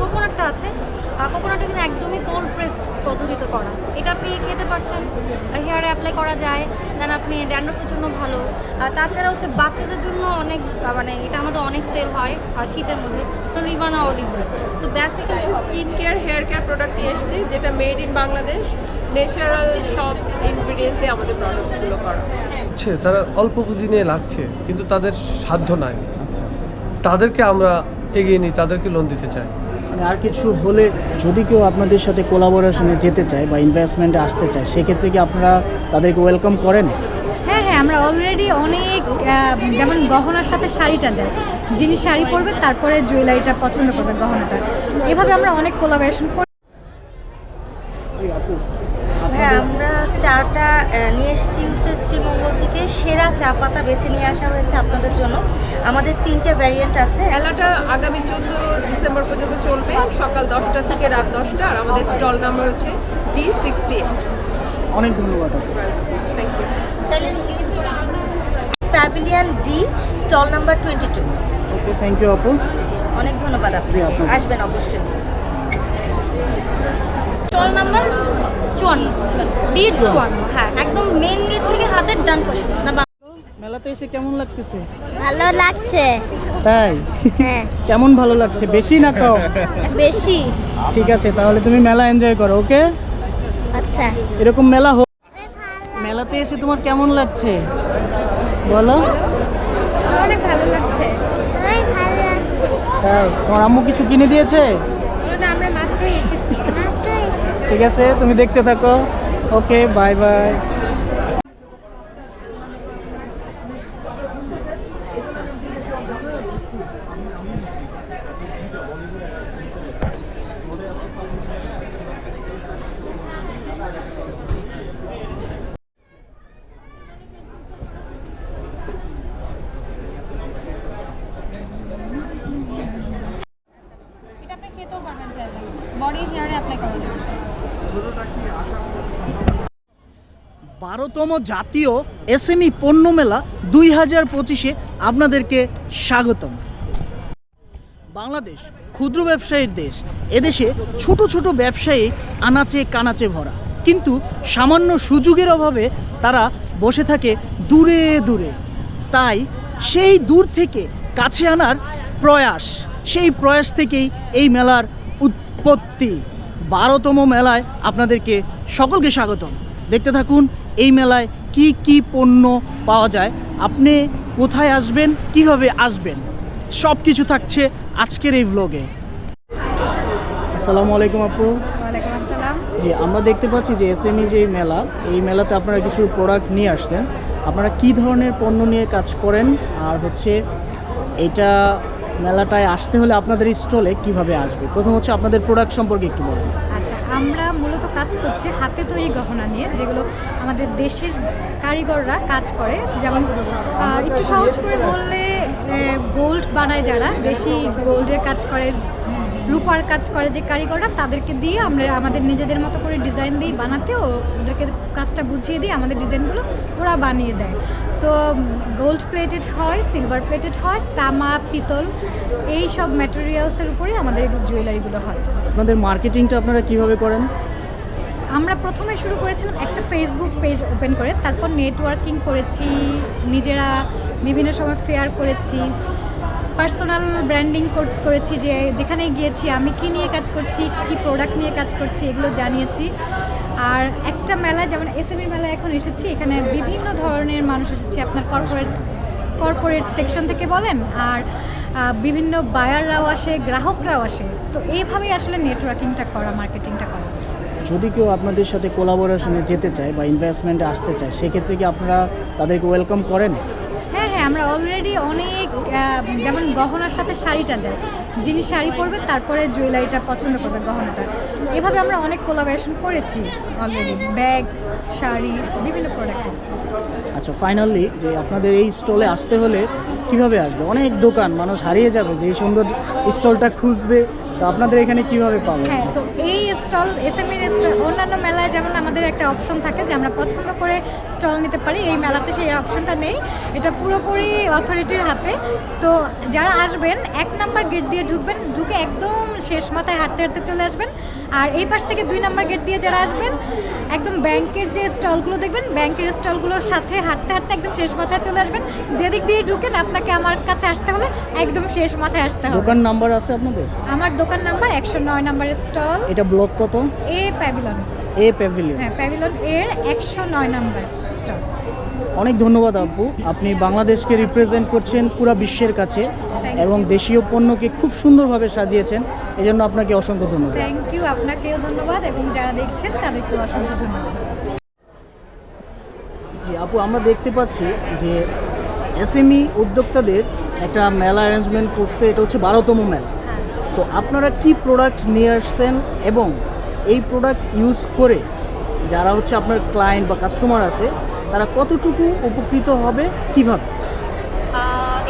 কোকোনাটটা আছে। কোকোনাটটা কিন্তু একদমই কোল্ড প্রেস পদ্ধতিতে করা। এটা আপনি খেতে পারছেন হেয়ারে অ্যাপ্লাই করা যায় দেন আপনি ড্যান্ড্রফের জন্য ভালো। তাছাড়া হচ্ছে বাচ্চাদের জন্য অনেক মানে এটা আমাদের অনেক সেল হয় আর শীতের মধ্যে। তো রিভানা অলিভ তো বেসিক কিছু skin care hair care product নিয়ে এসেছি যেটা মেড ইন বাংলাদেশ ন্যাচারাল সব ইনগ্রিডিয়েন্টস দিয়ে আমাদের প্রোডাক্টসগুলো করা। হচ্ছে তারা অল্প পুঁজি নিয়ে লাগছে কিন্তু তাদের সাধ্য নাই। আচ্ছা। তাদেরকে আমরা এগিয়ে নিই তাদেরকে লোন দিতে চাই। মানে আর কিছু হলে যদি কেউ আপনাদের সাথে কোলাবোরেশনে যেতে চায় বা ইনভেস্টমেন্টে আসতে চায় সেক্ষেত্রে কি আপনারা তাদেরকে ওয়েলকাম করেন? হ্যাঁ হ্যাঁ আমরা অলরেডি অনেক যেমন গহনার সাথে শাড়িটা যায়। যিনি শাড়ি পরবে তারপরে জুয়েলারিটা পছন্দ করবে গহনাটা। এভাবে আমরা অনেক কোলাবোরেশন করি আপু হ্যাঁ আমরা চাটা নিয়ে এসেছি হচ্ছে শ্রীমঙ্গল থেকে। সেরা চা পাতা বেছে নিয়ে আসা হয়েছে আপনাদের জন্য। আমাদের তিনটে ভ্যারিয়েন্ট আছে। মেলাটা আগামী চোদ্দ ডিসেম্বর পর্যন্ত চলবে। সকাল দশটা থেকে রাত দশটা। আর আমাদের স্টল নাম্বার হচ্ছে ডি সিক্সটি এইট অনেক ধন্যবাদ। Thank you pavilion D stall number twenty two okay thank you আপু। অনেক ধন্যবাদ আপনাকে। আসবেন অবশ্যই। স্টল নাম্বার চুয়ান্ন ডি চুয়ান্ন। হ্যাঁ একদম মেন গেট থেকে হাতের ডান পাশে না মেলাতে এসে কেমন লাগতেছে? ভালো লাগছে। তাই? হ্যাঁ। কেমন ভালো লাগছে? বেশি না কম? বেশি। ঠিক আছে তাহলে তুমি মেলা এনজয় করো ওকে? আচ্ছা। এরকম মেলা হোক। মেলাতে এসে তোমার কেমন লাগছে? বলো। অনেক ভালো লাগছে অনেক ভালো লাগছে। তাই তোমার আম্মু কিছু কিনে দিয়েছে? ঠিক আছে তুমি দেখতে থাকো। ওকে বাই বাই বডি হেয়ারে অ্যাপ্লাই করা যাবে বারোতম জাতীয় এসএমই পণ্য মেলা দুই হাজার পঁচিশে আপনাদেরকে স্বাগতম। বাংলাদেশ ক্ষুদ্র ব্যবসায়ীর দেশ। এদেশে ছোট ছোট ব্যবসায়ী আনাচে কানাচে ভরা। কিন্তু সামান্য সুযোগের অভাবে তারা বসে থাকে দূরে দূরে। তাই সেই দূর থেকে কাছে আনার প্রয়াস, সেই প্রয়াস থেকেই এই মেলার উৎপত্তি। বারোতম মেলায় আপনাদেরকে সকলকে স্বাগতম। দেখতে থাকুন এই মেলায় কি কি পণ্য পাওয়া যায় আপনি কোথায় আসবেন কীভাবে আসবেন সব কিছু থাকছে আজকের এই ভ্লগে আসসালামু আলাইকুম আপু। আসসালাম। জি আমরা দেখতে পাচ্ছি যে এসএমই যে মেলা এই মেলাতে আপনারা কিছু প্রোডাক্ট নিয়ে আসছেন। আপনারা কি ধরনের পণ্য নিয়ে কাজ করেন? আর হচ্ছে এটা মেলাটায় আসতে হলে আপনাদের স্টলে কীভাবে আসবে? প্রথম হচ্ছে আপনাদের প্রোডাক্ট সম্পর্কে একটু বলুন। আচ্ছা আমরা মূলত কাজ করছি হাতে তৈরি গহনা নিয়ে, যেগুলো আমাদের দেশের কারিগররা কাজ করে। যেমন একটু সহজ করে বললে গোল্ড বানায় যারা দেশি গোল্ডের কাজ করে রূপার কাজ করে যে কারিগররা তাদেরকে দিয়ে আমরা আমাদের নিজেদের মতো করে ডিজাইন দিই বানাতেও ওদেরকে কাজটা বুঝিয়ে দিই আমাদের ডিজাইনগুলো ওরা বানিয়ে দেয়। তো গোল্ড প্লেটেড হয় সিলভার প্লেটেড হয় তামা পিতল এই সব ম্যাটেরিয়ালসের উপরেই আমাদের জুয়েলারিগুলো হয়। আপনাদের মার্কেটিংটা আপনারা কীভাবে করেন? আমরা প্রথমে শুরু করেছিলাম একটা ফেসবুক পেজ ওপেন করে তারপর নেটওয়ার্কিং করেছি নিজেরা বিভিন্ন সময় ফেয়ার করেছি। পার্সোনাল ব্র্যান্ডিং করেছি যে যেখানে গিয়েছি আমি কি নিয়ে কাজ করছি কি প্রোডাক্ট নিয়ে কাজ করছি এগুলো জানিয়েছি। আর একটা মেলা যেমন এসএমই মেলায় এখন এসেছি এখানে বিভিন্ন ধরনের মানুষ এসেছে আপনার কর্পোরেট কর্পোরেট সেকশন থেকে বলেন আর বিভিন্ন বায়াররাও আসে গ্রাহকরাও আসে। তো এইভাবেই আসলে নেটওয়ার্কিংটা করা মার্কেটিংটা করা। যদি কেউ আপনাদের সাথে কোলাবোরেশনে যেতে চায় বা ইনভেস্টমেন্টে আসতে চায় সেক্ষেত্রে কি আপনারা তাদেরকে ওয়েলকাম করেন? হ্যাঁ হ্যাঁ আমরা অলরেডি অনেক যেমন গহনার সাথে শাড়িটা যায়। যিনি শাড়ি পরবে তারপরে জুয়েলারিটা পছন্দ করবে গহনাটা। এভাবে আমরা অনেক কোলাবোরেশন করেছি অলরেডি ব্যাগ শাড়ি বিভিন্ন প্রোডাক্টে আচ্ছা ফাইনালি যে আপনাদের এই স্টলে আসতে হলে কীভাবে আসবে? অনেক দোকান মানুষ হারিয়ে যাবে যে এই সুন্দর স্টলটা খুঁজবে। তো আপনাদের এখানে কীভাবে পাবে? হ্যাঁ তো স্টল এসএমই অন্যান্য মেলায় যেমন আমাদের একটা অপশন থাকে যে আমরা পছন্দ করে স্টল নিতে পারি, এই মেলাতে সেই অপশনটা নেই। এটা পুরোপুরি অথরিটির হাতে। তো যারা আসবেন, এক নাম্বার গেট দিয়ে ঢুকবেন, ঢুকে একদম শেষ মাথায় হাঁটতে হাঁটতে চলে আসবেন। আর এই পাশ থেকে দুই নাম্বার গেট দিয়ে যারা আসবেন একদম ব্যাংকের যে স্টলগুলো দেখবেন ব্যাংকের স্টলগুলোর সাথে হাঁটতে হাঁটতে একদম শেষ মাথায় চলে আসবেন। যেদিক দিয়ে ঢুকেন আপনাকে আমার কাছে আসতে হলে একদম শেষ মাথায় আসতে হবে। দোকান নাম্বার আছে আপনাদের? আমার দোকান নাম্বার একশো নয় নাম্বারের স্টল এটা ব্লক কত? এ প্যাভিলন এ প্যাভিলিয়ন হ্যাঁ প্যাভিলন এর একশো নয় নাম্বার স্টল অনেক ধন্যবাদ আপু। আপনি বাংলাদেশকে রিপ্রেজেন্ট করছেন পুরা বিশ্বের কাছে এবং দেশীয় পণ্যকে খুব সুন্দরভাবে সাজিয়েছেন। এজন্য আপনাকে অসংখ্য ধন্যবাদ। থ্যাংক ইউ আপনাকেও ধন্যবাদ এবং যারা দেখছেন তাদেরকেও অসংখ্য ধন্যবাদ। জি আপু আমরা দেখতে পাচ্ছি যে এসএমই উদ্যোক্তাদের একটা মেলা অ্যারেঞ্জমেন্ট করছে। এটা হচ্ছে বারোতম মেলা। তো আপনারা কি প্রোডাক্ট নিয়ে আসছেন এবং এই প্রোডাক্ট ইউজ করে যারা হচ্ছে আপনার ক্লায়েন্ট বা কাস্টমার আছে তারা কতটুকু উপকৃত হবে, কীভাবে?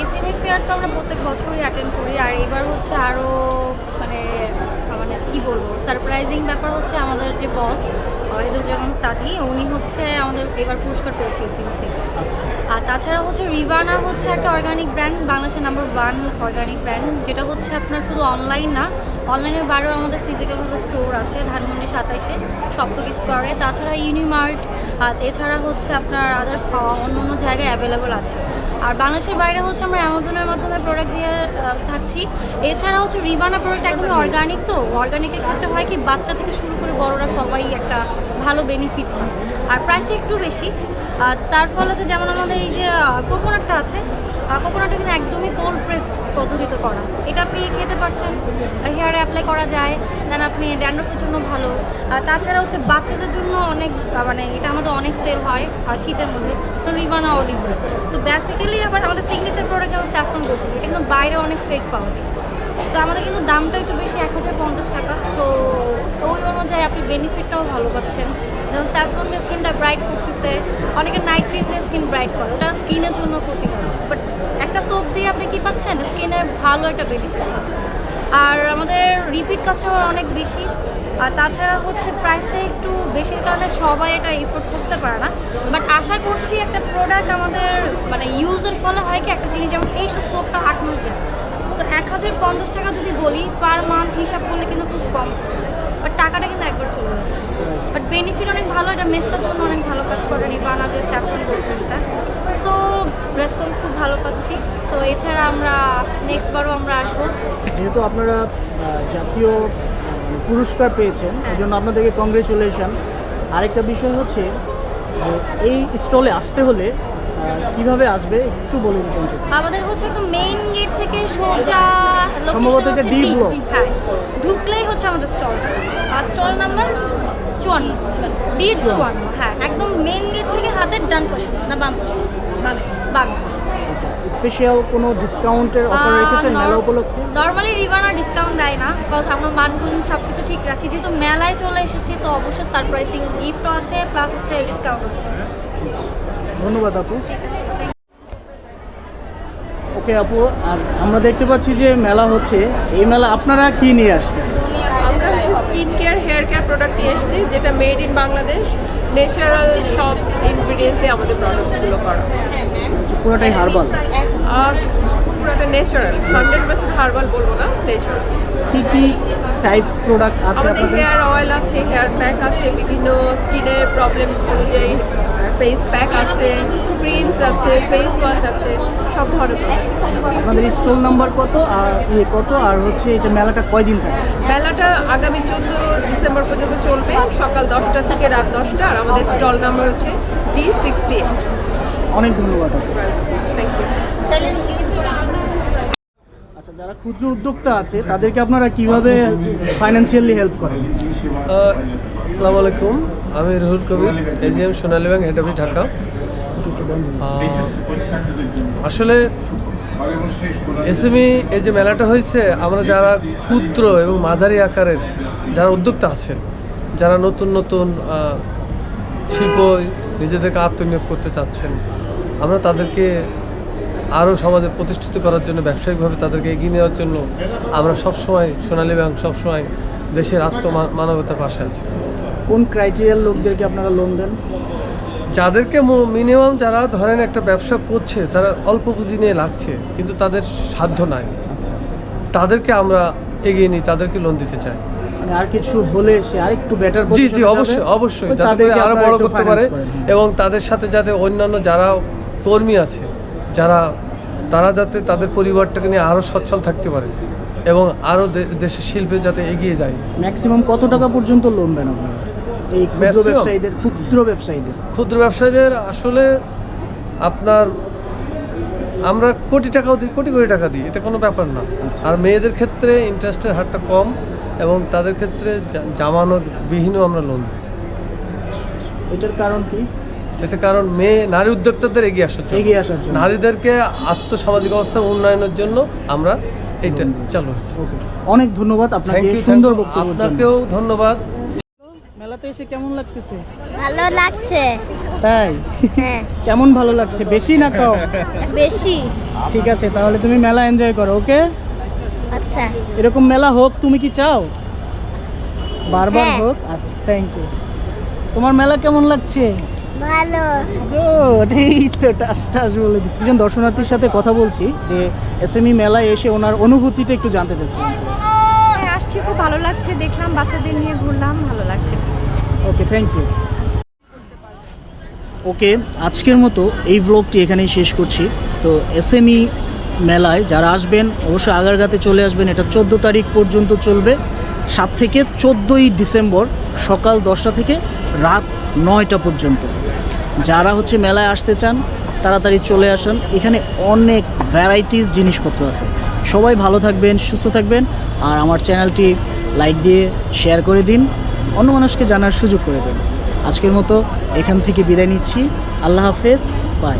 এসএমই ফেয়ার তো আমরা প্রত্যেক বছরই অ্যাটেন্ড করি, আর এবার হচ্ছে আরও মানে মানে কী বলব সারপ্রাইজিং ব্যাপার হচ্ছে আমাদের যে বস যেমন সাথী উনি হচ্ছে আমাদের এবার পুরস্কার পেয়েছে এসএমই থেকে। আচ্ছা। আর তাছাড়া হচ্ছে রিভানা হচ্ছে একটা অর্গানিক ব্র্যান্ড বাংলাদেশের নাম্বার ওয়ান অর্গানিক ব্র্যান্ড যেটা হচ্ছে আপনার শুধু অনলাইন না অনলাইনের বাইরেও আমাদের ফিজিক্যালভাবে স্টোর আছে ধানমন্ডি সাতাইশে সপ্তক স্কোয়ারে তাছাড়া ইউনিমার্ট আর এছাড়া হচ্ছে আপনার আদার্স অন্য অন্য জায়গায় অ্যাভেলেবল আছে। আর বাংলাদেশের বাইরে হচ্ছে আমরা অ্যামাজনের মাধ্যমে প্রোডাক্ট দিয়ে থাকছি। এছাড়া হচ্ছে রিভানা প্রোডাক্ট একদমই অর্গানিক তো। অর্গানিকের ক্ষেত্রে হয় কি বাচ্চা থেকে শুরু করে বড়রা সবাই একটা ভালো বেনিফিট আর প্রাইসটা একটু বেশি। তার ফলে হচ্ছে যেমন আমাদের এই যে কোকোনাটটা আছে কোকোনাটটা কিন্তু একদমই কোল্ড প্রেস পদ্ধতিতে করা। এটা আপনি খেতে পারছেন হেয়ারে অ্যাপ্লাই করা যায় দেন আপনি ড্যান্ড্রফের জন্য ভালো। তাছাড়া হচ্ছে বাচ্চাদের জন্য অনেক মানে এটা আমাদের অনেক সেল হয় আর শীতের মধ্যে। তো রিভানা অলিভ তো বেসিক্যালি আবার আমাদের সিগনেচার প্রোডাক্ট যেমন স্যাফরন করতে এটা কিন্তু বাইরে অনেক ফেক পাওয়া যায়। তো আমাদের কিন্তু দামটা একটু বেশি, এক হাজার পঞ্চাশ টাকা। তো ওই অনুযায়ী আপনি বেনিফিটটাও ভালো পাচ্ছেন। যেমন স্যাফরন দিয়ে স্কিনটা ব্রাইট করতেছে, অনেকে নাইট ক্রিম স্কিন ব্রাইট করে, ওটা স্কিনের জন্য ক্ষতিকর। বাট একটা সোপ দিয়ে আপনি কি পাচ্ছেন? স্কিনের ভালো একটা বেনিফিট পাচ্ছেন। আর আমাদের রিপিট কাস্টমার অনেক বেশি। আর তাছাড়া হচ্ছে প্রাইসটা একটু বেশির কারণে সবাই এটা এফোর্ড করতে পারে না। বাট আশা করছি একটা প্রোডাক্ট আমাদের মানে ইউজের ফলে হয় কি, একটা জিনিস যেমন এই সব সোপটা আট মাস যায় এক হাজার পঞ্চাশ টাকা যদি বলি পার মান্থ হিসাব করলে কিন্তু খুব কম। বাট টাকাটা কিন্তু একবার চলে যাচ্ছে বাট বেনিফিট অনেক ভালো এটা মেস্তার জন্য অনেক ভালো কাজ করে রিবানা যে স্যাফরন প্রোডাক্টটা সো রেসপন্স খুব ভালো পাচ্ছি। সো এছাড়া আমরা নেক্সট বারও আমরা আসব। যেহেতু আপনারা জাতীয় পুরস্কার পেয়েছেন এই জন্য আপনাদেরকে কংগ্রেচুলেশন আরেকটা বিষয় হচ্ছে এই স্টলে আসতে হলে কীভাবে আসবে? একটু বলুন আমাদের হচ্ছে একদম মেইন গেট থেকে সোজা সম্ভবত এটা D D, হ্যাঁ ঢুকলেই হচ্ছে আমাদের স্টল আর স্টল নাম্বার চুয়ান্ন ডি চুয়ান্ন। হ্যাঁ একদম মেইন গেট থেকে হাতের ডান পাশে না বাম পাশে। বাম। আচ্ছা স্পেশাল কোনো ডিসকাউন্টের অফার রেখেছেন মেলা উপলক্ষে? নর্মালি রিভানা ডিসকাউন্ট দেয় না বিকজ আমরা মানগুলো সব কিছু ঠিক রাখি। যেহেতু মেলায় চলে এসেছি তো অবশ্যই সারপ্রাইজিং গিফটও আছে প্লাস হচ্ছে ডিসকাউন্ট আছে। ধন্যবাদ আপু. ওকে আপু, আর আমরা দেখতে পাচ্ছি যে মেলা হচ্ছে। এই মেলা আপনারা কি নিয়ে আসছেন? আমরা হচ্ছে skin care, hair care product নিয়ে এসেছি, যেটা মেড ইন বাংলাদেশ। ন্যাচারাল সব ইনগ্রিডিয়েন্টস দিয়ে আমাদের প্রোডাক্টসগুলো করা। পুরোটাই হার্বাল আর পুরোটা ন্যাচারাল হান্ড্রেড পার্সেন্ট হার্বাল বলব না ন্যাচারাল কি কি টাইপস প্রোডাক্ট আছে আমাদের হেয়ার অয়েল আছে হেয়ার প্যাক আছে বিভিন্ন স্কিনের প্রবলেম অনুযায়ী ফেস প্যাক আছে ক্রিমস আছে ফেস ওয়াশ আছে সব ধরনের। আপনাদের স্টল নাম্বার কত আর ইয়ে কত? আর হচ্ছে এটা মেলাটা কয়দিন থাকে? মেলাটা আগামী চোদ্দ ডিসেম্বর পর্যন্ত চলবে সকাল দশটা থেকে রাত দশটা আর আমাদের স্টল নাম্বার হচ্ছে ডি সিক্সটি এইট অনেক ধন্যবাদ। থ্যাংক ইউ আচ্ছা যারা ক্ষুদ্র উদ্যোক্তা আছে তাদেরকে আপনারা কীভাবে ফাইন্যান্সিয়ালি হেল্প করেন? আসসালামু আলাইকুম। আমি Ruhul Kabir AGM Sonali bank head office Dhaka. আসলে এসএমই এই যে মেলাটা হয়েছে আমরা যারা ক্ষুদ্র এবং মাঝারি আকারের যারা উদ্যোক্তা আছেন যারা নতুন নতুন শিল্প নিজেদেরকে আত্মনিয়োগ করতে চাচ্ছেন। আমরা তাদেরকে আরও সমাজে প্রতিষ্ঠিত করার জন্য ব্যবসায়িকভাবে তাদেরকে এগিয়ে নেওয়ার জন্য আমরা সবসময় সোনালী ব্যাংক সবসময় দেশের আত্মমানবতার পাশে আছি। কোন ক্রাইটেরিয়ার লোকদেরকে আপনারা লোন দেন? যাদেরকে মিনিমাম যারা ধরেন একটা ব্যবসা করছে তারা অল্প পুঁজি নিয়ে লাগছে কিন্তু তাদের সাধ্য নাই। আচ্ছা। তাদেরকে আমরা এগিয়ে নিই তাদেরকে লোন দিতে চাই। আর কিছু হলে সে আরেকটু বেটার জি জি অবশ্যই অবশ্যই। যাতে করে আরও বড় করতে পারে এবং তাদের সাথে যাতে অন্যান্য যারা কর্মী আছে যারা তারা যাতে তাদের পরিবারটাকে নিয়ে আরও সচ্ছল থাকতে পারে এবং আরও দেশের শিল্পে যাতে এগিয়ে যায়। ম্যাক্সিমাম কত টাকা পর্যন্ত লোন দেন এই ক্ষুদ্র ব্যবসায়ীদের ক্ষুদ্র ব্যবসায়ীদের। ক্ষুদ্র ব্যবসায়ীদের আসলে আপনার আমরা কোটি টাকাও দিই কোটি কোটি টাকা দিই এটা কোনো ব্যাপার না। আর মেয়েদের ক্ষেত্রে ইন্টারেস্টের হারটা কম। এবং তাদের ক্ষেত্রে জা- জামানত বিহীনও আমরা লোন দিই। এটার কারণ কি? এটা কারণ মেয়ে নারী উদ্যোক্তাদের এগিয়ে আসার জন্য। এগিয়ে আসার জন্য। নারীদেরকে আত্মসামাজিক অবস্থা উন্নয়নের জন্য আমরা এইটা চালু অনেক ধন্যবাদ আপনাকে। সুন্দর বক্তব্য আপনাকেও ধন্যবাদ। মেলাতে এসে কেমন লাগতেছে? ভালো লাগছে। তাই? হ্যাঁ। কেমন ভালো লাগছে? বেশি না কম? বেশি। ঠিক আছে তাহলে তুমি মেলা এনজয় করো ওকে? আচ্ছা। এরকম মেলা হোক তুমি কি চাও? বারবার হ্যাঁ। হোক? আচ্ছা থ্যাংক ইউ তোমার মেলা কেমন লাগছে? ভালো। গুড এই তো টাস টাস বলে দিচ্ছি। একজন দর্শনার্থীর সাথে কথা বলছি যে এসএমই মেলায় এসে ওনার অনুভূতিটা একটু জানতে চাচ্ছি। হ্যাঁ আসছি খুব ভালো লাগছে। দেখলাম বাচ্চাদের নিয়ে ঘুরলাম ভালো লাগছে। ওকে থ্যাংক ইউ ওকে আজকের মতো এই ব্লগটি এখানেই শেষ করছি। তো এসএমই মেলায় যারা আসবেন, অবশ্যই আগারগাতে চলে আসবেন। এটা চোদ্দ তারিখ পর্যন্ত চলবে। সাত থেকে চোদ্দোই ডিসেম্বর সকাল দশটা থেকে রাত নয়টা পর্যন্ত। যারা হচ্ছে মেলায় আসতে চান, তাড়াতাড়ি চলে আসেন। এখানে অনেক ভ্যারাইটিস জিনিসপত্র আছে। সবাই ভালো থাকবেন, সুস্থ থাকবেন। আর আমার চ্যানেলটি লাইক দিয়ে শেয়ার করে দিন। অন্য মানুষকে জানার সুযোগ করে দিন। আজকের মতো এখান থেকে বিদায় নিচ্ছি। আল্লাহ হাফেজ। বাই